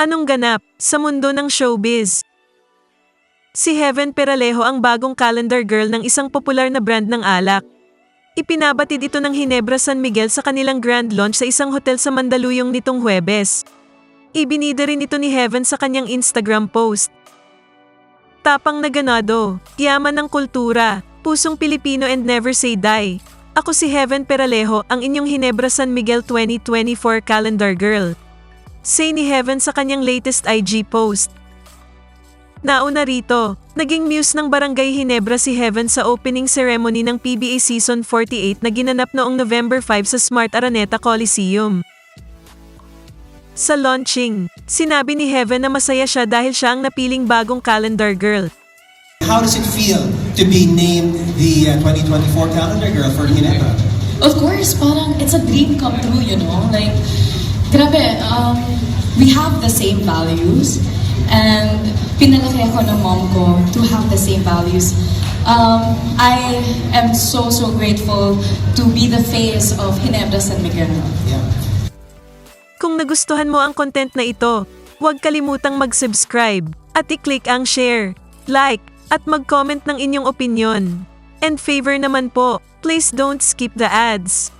Anong ganap sa mundo ng showbiz? Si Heaven Peralejo ang bagong calendar girl ng isang popular na brand ng alak. Ipinabatid ito ng Hinebra San Miguel sa kanilang grand launch sa isang hotel sa Mandaluyong nitong Huwebes. Ibinida rin ito ni Heaven sa kanyang Instagram post. Tapang na ganado, yaman ng kultura, pusong Pilipino and never say die. Ako si Heaven Peralejo, ang inyong Hinebra San Miguel 2024 calendar girl. Say ni Heaven sa kanyang latest IG post. Nauna rito, naging muse ng Barangay Hinebra si Heaven sa opening ceremony ng PBA Season 48 na ginanap noong November 5 sa Smart Araneta Coliseum. Sa launching, sinabi ni Heaven na masaya siya dahil siya ang napiling bagong calendar girl. How does it feel to be named the uh, 2024 calendar girl for Ginebra? Of course, parang it's a dream come true, you know? Like, grabe, um, we have the same values and pinalaki ako ng mom ko to have the same values. Um, I am so, so grateful to be the face of Ginebra San Miguel. Yeah. Kung nagustuhan mo ang content na ito, huwag kalimutang mag-subscribe at i-click ang share, like, at mag-comment ng inyong opinion. And favor naman po, please don't skip the ads.